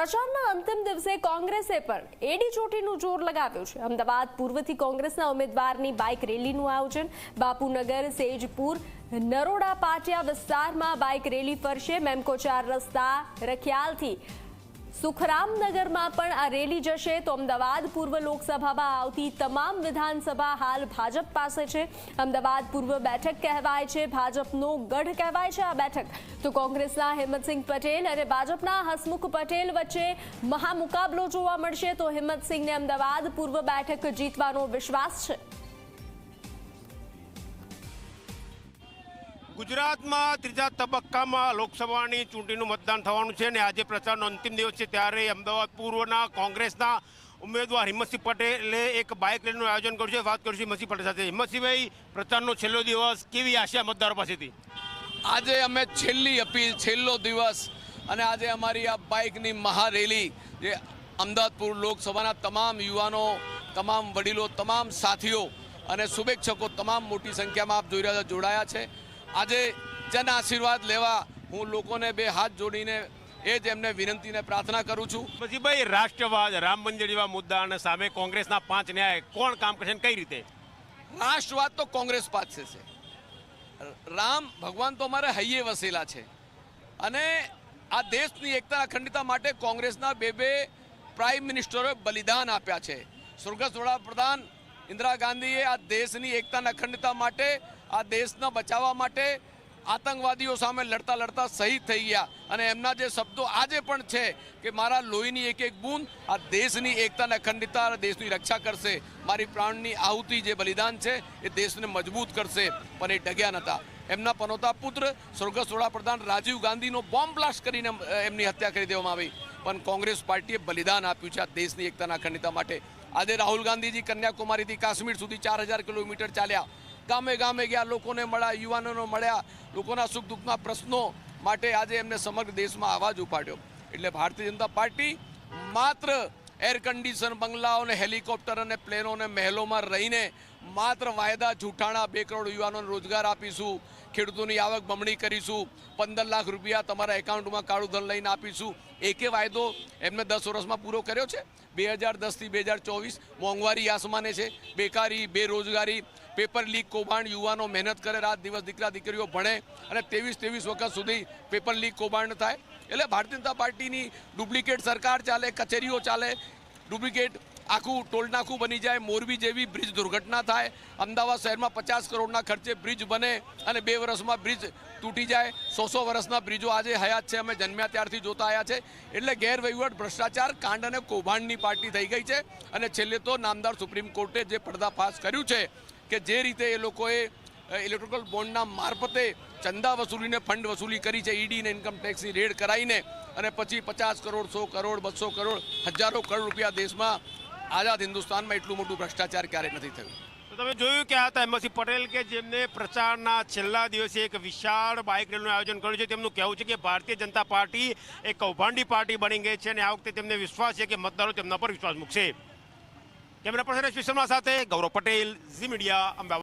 પ્રચારના અંતિમ દિવસે કોંગ્રેસે પણ એડી ચોટીનું જોર લગાવ્યું છે. અમદાવાદ પૂર્વથી કોંગ્રેસના ઉમેદવારની બાઇક રેલીનું આયોજન. બાપુનગર, સેજપુર, નરોડા, પાટિયા વિસ્તારમાં બાઇક રેલી ફરશે. મેમકો ચાર રસ્તા રખિયાલથી સુખરામનગરમાં પણ આ રેલી જશે તો અમદાવાદ પૂર્વ લોકસભામાં આવતી તમામ વિધાનસભા હાલ ભાજપ પાસે છે. અમદાવાદ પૂર્વ બેઠક કહેવાય છે, ભાજપનો ગઢ કહેવાય છે આ બેઠક. તો કોંગ્રેસના હિંમતસિંહ પટેલ અને ભાજપના હસમુખ પટેલ વચ્ચે મહામુકાબલો જોવા મળશે. તો હિંમતસિંહને અમદાવાદ પૂર્વ બેઠક જીતવાનો વિશ્વાસ છે. ગુજરાતમાં ત્રીજા તબક્કામાં લોકસભાની ચૂંટણીનું મતદાન થવાનું છે અને આજે પ્રચારનો અંતિમ દિવસ છે ત્યારે અમદાવાદ પૂર્વના કોંગ્રેસના ઉમેદવાર હિંમતસિંહ પટેલે એક બાઇક રેલીનું આયોજન કર્યું છે. વાત કરીશું હિંમતસિંહ પટેલ સાથે. હિંમતસિંહભાઈ, પ્રચારનો છેલ્લો દિવસ કેવી આશા મતદારો પાસેથી? આજે અમે છેલ્લી અપીલ, છેલ્લો દિવસ અને આજે અમારી આ બાઇકની મહારેલી જે અમદાવાદપુર લોકસભાના તમામ યુવાનો, તમામ વડીલો, તમામ સાથીઓ અને શુભેચ્છકો તમામ મોટી સંખ્યામાં આપ જોઈ રહ્યા જોડાયા છે. આજે જન આશીર્વાદ લેવા હું લોકોને બે હાથ જોડીને એ જ એમને વિનંતીને પ્રાર્થના કરું છું. પછી ભાઈ રાષ્ટ્રવાદ રામ મંદિર જેવા મુદ્દા અને સામે કોંગ્રેસના પાંચ ન્યાય કોણ કામ કરશે કઈ રીતે? રાષ્ટ્રવાદ તો કોંગ્રેસ પાસે છે. રામ ભગવાન તો અમારે હૈયે વસેલા છે. અને આ દેશની એકતા અખંડતા માટે કોંગ્રેસના બે બે પ્રાઇમ મિનિસ્ટરોએ બલિદાન આપ્યા છે. સ્વર્ગસ્થ વડાપ્રધાન ઇન્દિરા ગાંધીએ આ દેશની એકતા અખંડતા માટે આ દેશને બચાવવા માટે આતંકવાદીઓ સામે લડતા લડતા શહીદ થઈ ગયા. અને એમના જે શબ્દો આજે પણ છે કે મારા લોહીની એક એક બૂંદ આ દેશની એકતા અને અખંડિતતા દેશની રક્ષા કરશે. મારી પ્રાણની આહુતિ જે બલિદાન છે એ દેશને મજબૂત કરશે. પણ એ ડગ્યા નહોતા એમના પનોતા પુત્ર, સ્વર્ગસ્થ વડાપ્રધાન રાજીવ ગાંધીનો બોમ્બ બ્લાસ્ટ કરીને એમની હત્યા કરી દેવામાં આવી. પણ કોંગ્રેસ પાર્ટીએ બલિદાન આપ્યું છે આ દેશની એકતાના અખંડિતતા માટે. આજે રાહુલ ગાંધીજી કન્યાકુમારીથી કાશ્મીર સુધી ચાર કિલોમીટર ચાલ્યા. ગામે ગામે ગયા, લોકોને મળ્યા, યુવાનોને મળ્યા, લોકોના સુખ દુઃખના પ્રશ્નો માટે આજે એમને સમગ્ર દેશમાં અવાજ ઉપાડ્યો. એટલે ભારતીય જનતા પાર્ટી માત્ર એર કન્ડિશન બંગલાઓ અને હેલિકોપ્ટર અને પ્લેનો અને મહેલોમાં રહીને માત્ર વાયદા જૂઠાણા, બે કરોડ યુવાનોને રોજગાર આપીશું, ખેડૂતોની આવક બમણી કરીશું, પંદર લાખ રૂપિયા તમારા એકાઉન્ટમાં કાળું ધન લઈને આપીશું. એકે વાયદો એમને દસ વર્ષમાં પૂરો કર્યો છે. બે હજાર દસથી બે હજાર ચોવીસ મોંઘવારી આસમાને છે. બેકારી, બેરોજગારી પેપર લીક કૌભાંડ યુવાનો મહેનત કરે, રાત દિવસ દીકરા દીકરીઓ ભણે અને ત્રેવીસ ત્રેવીસ વખત સુધી પેપર લીક કૌભાંડ થાય. એટલે ભારતીય જનતા પાર્ટીની ડુપ્લિકેટ સરકાર ચાલે, કચેરીઓ ચાલે, ડુપ્લિકેટ આખું ટોલનાખું બની જાય, મોરબી જેવી બ્રિજ દુર્ઘટના થાય, અમદાવાદ શહેરમાં પચાસ કરોડના ખર્ચે બ્રિજ બને અને બે વર્ષમાં બ્રિજ તૂટી જાય, સો સો વર્ષના બ્રિજો આજે હયાત છે, અમે જન્મ્યા ત્યારથી જોતા આવ્યા છે. એટલે ગેરવહીવટ, ભ્રષ્ટાચાર, કાંડ અને કૌભાંડની પાર્ટી થઈ ગઈ છે અને છેલ્લે તો નામદાર સુપ્રીમ કોર્ટે જે પર્દાફાશ કર્યું છે કે જે રીતે એ લોકોએ ઇલેક્ટ્રિકલ બોન્ડના મારફતે ચંદા વસૂલીને ફંડ વસૂલી કરી છે ઈડીને ઇન્કમટેક્સની રેડ કરાવીને અને પછી પચાસ કરોડ, સો કરોડ, બસો કરોડ, હજારો કરોડ રૂપિયા દેશમાં આઝાદ હિન્દુસ્તાનમાં એટલું મોટું ભ્રષ્ટાચાર ક્યારેય નથી થયું? તમે જોયું કે આ હતા પટેલ કે જેમને પ્રચારના છેલ્લા દિવસે એક વિશાળ બાઇક રેલીનું આયોજન કર્યું છે, તેમનું કહેવું છે કે ભારતીય જનતા પાર્ટી એક કૌભાંડી પાર્ટી બની ગઈ છે અને આ વખતે તેમને વિશ્વાસ છે કે મતદારો તેમના પર વિશ્વાસ મૂકશે. કેમેરા પર્સન વિશ્વના સાથે ગૌરવ પટેલ ઝી મીડિયા અમદાવાદ